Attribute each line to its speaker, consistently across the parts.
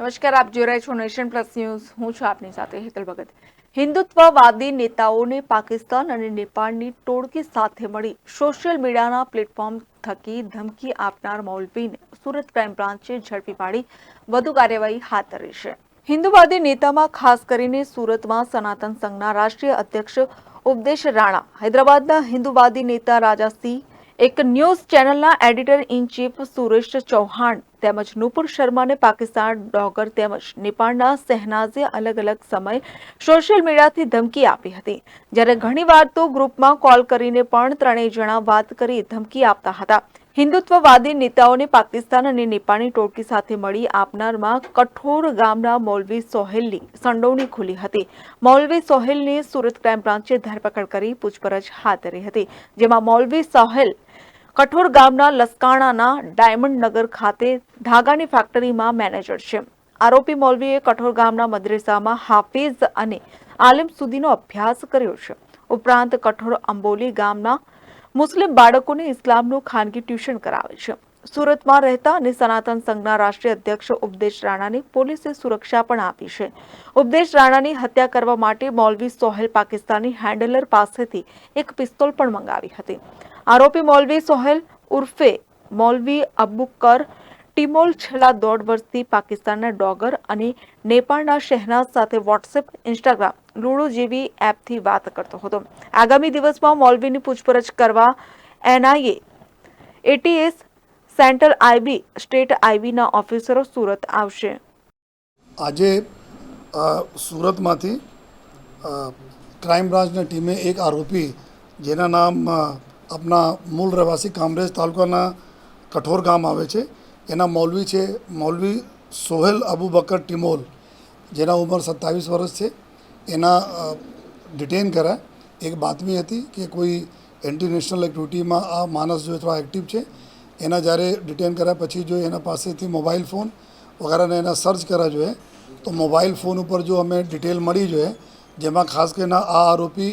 Speaker 1: નમસ્કાર, આપ જોઈ રહ્યા છો નેશન પ્લસ ન્યૂઝ. હું છું આપની સાથે હેતલ ભગત. હિન્દુત્વવાદી નેતાઓને પાકિસ્તાન અને નેપાળની ટોળકી સાથે મળી સોશિયલ મીડિયાના પ્લેટફોર્મ થકી ધમકી આપનાર મૌલવીને સુરત ક્રાઇમ બ્રાન્ચે ઝડપી પાડી, વધુ કાર્યવાહી હાથ ધરી છે. હિન્દુવાદી નેતામાં ખાસ કરીને સુરતમાં સનાતન સંઘના રાષ્ટ્રીય અધ્યક્ષ ઉપદેશ રાણા, હૈદરાબાદના હિન્દુવાદી નેતા રાજાસિંહ એક ન્યૂઝ ચેનલના editor in chief Suresh Chauhan તેમજ નુપુર શર્માને પાકિસ્તાન ડોગર તેમજ નેપાળના શહેનાઝે અલગ અલગ સમય સોશિયલ મીડિયાથી ધમકી આપી હતી. જ્યારે ઘણીવાર તો ગ્રુપમાં કોલ કરીને પણ ત્રણેય જણા વાત કરી ધમકી આપતા હતા. હિન્દુત્વવાદી નેતાઓને પાકિસ્તાન અને નેપાળની ટોળકી સાથે મળી આપનારમાં કઠોર ગામના મૌલવી સોહેલની સંડોવણી ખુલી હતી. મૌલવી સોહેલની સુરત ક્રાઇમ બ્રાન્ચે ધરપકડ કરી પૂછપરછ હાથ ધરી હતી, જેમાં મૌલવી સોહેલ કઠોર ગામના લસકાણાના ડાયમંડ નગર ખાતે ધાગાની ફેક્ટરીમાં મેનેજર છે. આરોપી મૌલવીએ કઠોર ગામના મદ્રેસામાં હાફિઝ અને આલિમ સુધીનો અભ્યાસ કર્યો છે. ઉપરાંત કઠોર અંબોલી ગામના મુસ્લિમ બાળકોને ઇસ્લામનું ખાનગી ટ્યુશન કરાવે છે. સુરતમાં રહેતા અને સનાતન સંઘના રાષ્ટ્રીય અધ્યક્ષ ઉપદેશ રાણાની પોલીસે સુરક્ષા પણ આપી છે. ઉપદેશ રાણાની હત્યા કરવા માટે મૌલવી સોહેલ પાકિસ્તાની હેન્ડલર પાસેથી એક પિસ્તોલ પણ મંગાવી હતી. આરોપી મૌલવી સોહેલ ઉર્ફે મૌલવી અબુકર ટિમોલ છેલ્લા દોઢ વર્ષથી પાકિસ્તાનના ડોગર અને નેપાળના શહેનાઝ સાથે વોટ્સએપ, ઇન્સ્ટાગ્રામ, લુડો જેવી એપથી વાત કરતો હતો. આગામી દિવસમાં મૌલવીની પૂછપરછ કરવા NIA, ATS, central IB, state આઈબીના ઓફિસરો સુરત આવશે.
Speaker 2: આજે સુરતમાંથી ક્રાઇમ બ્રાન્ચની ટીમે એક આરોપી, જેના નામ આપના મૂળ રહેવાસી કામરેજ તાલુકાના કઠોર ગામ આવે છે. એના મૌલવી છે, મૌલવી સોહેલ અબુ બકર ટિમોલ. જેના ઉંમર સત્તાવીસ વર્ષ છે. એના ડિટેન કર્યા. એક બાતમી હતી કે કોઈ એન્ટી નેશનલ એક્ટિવિટીમાં આ માણસ જો થોડા એક્ટિવ છે, એના જ્યારે ડિટેન કર્યા પછી જો એના પાસેથી મોબાઈલ ફોન વગેરેને એના સર્ચ કર્યા જોઈએ, તો મોબાઈલ ફોન ઉપર જો અમે ડિટેલ મળી જોઈએ, જેમાં ખાસ કરીને આ આરોપી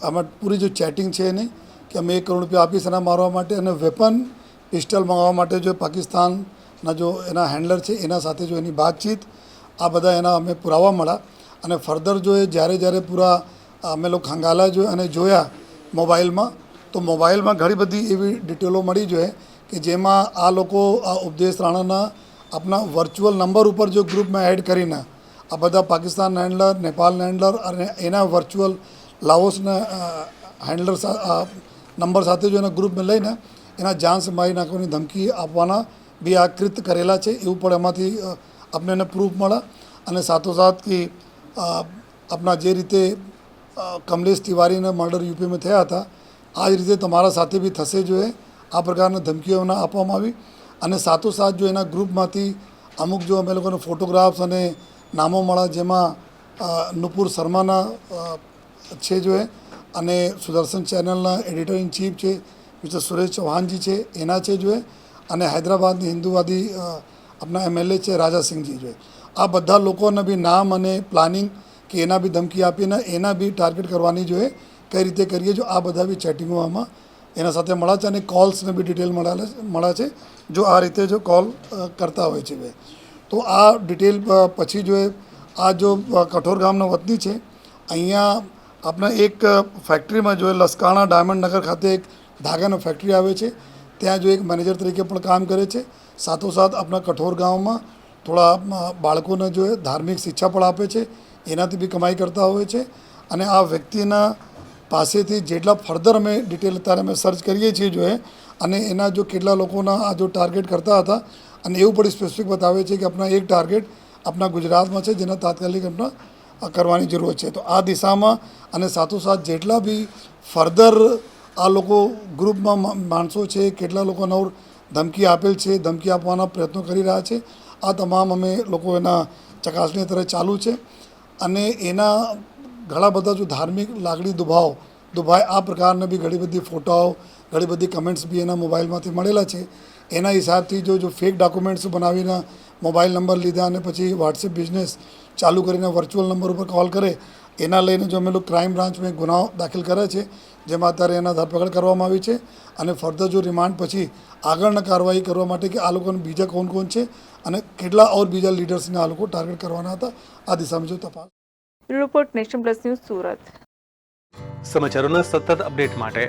Speaker 2: આમાં પૂરી જો ચેટિંગ છે એની કે અમે એક કરોડ રૂપિયા આપીશ એના મારવા માટે અને વેપન પિસ્ટલ મંગાવવા માટે જો પાકિસ્તાનના જો એના હેન્ડલર છે, એના સાથે જો એની વાતચીત, આ બધા એના અમે પુરાવા મળ્યા. અને ફર્ધર જો એ જ્યારે જ્યારે પૂરા અમે લોકો ખંગાલા જો અને જોયા મોબાઈલમાં, તો મોબાઈલમાં ઘણી બધી એવી ડિટેલો મળી જોઈએ કે જેમાં આ લોકો આ ઉપદેશ રાણાના આપણા વર્ચ્યુઅલ નંબર ઉપર જો ગ્રુપમાં એડ કરીને આ બધા પાકિસ્તાન હેન્ડલર નેપાલ હેન્ડલર અને એના વર્ચ્યુઅલ લાઓસના હેન્ડલર નંબર સાથે જો એના ગ્રુપમાં લઈને એના જાન્સ મારી નાખવાની ધમકી આપવાના બી આ કૃત કરેલા છે, એવું પણ એમાંથી આપણે એને પ્રૂફ મળે. અને સાથોસાથ કે આપણા જે રીતે કમલેશ તિવારીને મર્ડર યુપીમાં થયા હતા, આ જ રીતે તમારા સાથે બી થશે જોઈએ આ પ્રકારની ધમકીઓ એમને આપવામાં આવી. અને સાથોસાથ જો એના ગ્રુપમાંથી અમુક જો અમે લોકોને ફોટોગ્રાફ્સ અને નામો મળ્યા જેમાં નુપુર શર્માના છે જો અને સુદર્શન ચેનલના એડિટર ઇન ચીફ છે, મિસ્ટર સુરેશ ચૌહાણજી છે, એના છે જો અને હૈદરાબાદની હિન્દુવાદી આપના એમએલએ છે રાજાસિંહજી જો એ. આ બધા લોકોને બી નામ અને પ્લાનિંગ કે એના બી ધમકી આપીને એના બી ટાર્ગેટ કરવાની જોઈએ કઈ રીતે કરીએ જો આ બધા બી ચેટિંગો આમાં એના સાથે મળ્યા છે અને કોલ્સને બી ડિટેલ મળ્યા મળ્યા છે, જો આ રીતે જો કોલ કરતા હોય છે તો આ ડિટેલ પછી જો આ જો કઠોર ગામના વતની છે, અહીંયા આપણે એક ફેક્ટરીમાં જોઈએ લસકાણા ડાયમંડ નગર ખાતે એક ધાગાનો ફેક્ટરી આવે છે, ત્યાં જો એક મેનેજર તરીકે પણ કામ કરે છે. સાથોસાથ આપણા કઠોર ગામમાં થોડા બાળકોને જો ધાર્મિક શિક્ષા પણ આપે છે, એનાથી બી કમાઈ કરતા હોય છે. અને આ વ્યક્તિના પાસેથી જેટલા ફર્ધર અમે ડિટેલ અત્યારે અમે સર્ચ કરીએ છીએ જો અને એના જો કેટલા લોકોના આ જો ટાર્ગેટ કરતા હતા, અને એવું પણ સ્પેસિફિક બતાવે છે કે આપણા એક ટાર્ગેટ આપણા ગુજરાતમાં છે, જેના તાત્કાલિક આપણા કરવાની જરૂર છે. તો આ દિશામાં અને સાથોસાથ જેટલા બી ફર્ધર આ લોકો ગ્રુપમાં માણસો છે, કેટલા લોકો નવ ધમકી આપેલ છે, ધમકી આપવાના પ્રયત્નો કરી રહ્યા છે, આ તમામ અમે લોકો એના ચકાસણી અત્યારે ચાલુ છે. અને એના ઘણા બધા જો ધાર્મિક લાગણી દુભાવ, દુભાય આ પ્રકારના બી ઘણી બધી ફોટાઓ ઘણી બધી કમેન્ટ્સ બી એના મોબાઈલમાંથી મળેલા છે. એના હિસાબથી જો જો ફેક ડોક્યુમેન્ટ્સ બનાવીને મોબાઈલ નંબર લીધા અને પછી વોટ્સએપ બિઝનેસ ચાલુ કરીને વર્ચ્યુઅલ નંબર ઉપર કોલ કરે એના લઈને જો અમે લોકો ક્રાઇમ બ્રાન્ચમાં એક ગુનાઓ દાખલ કર્યા છે જેમાં અત્યારે એના ધરપકડ કરવામાં આવી છે અને ફર્ધર જો રિમાન્ડ પછી આગળના કાર્યવાહી કરવા માટે કે આ લોકોને બીજા કોણ કોણ છે અને કેટલા ઓર બીજા લીડર્સને આ લોકો ટાર્ગેટ કરવાના હતા આ દિશામાં જો તપાસ.
Speaker 1: Report nation plus news Surat.
Speaker 3: સમાચારોના સતત અપડેટ માટે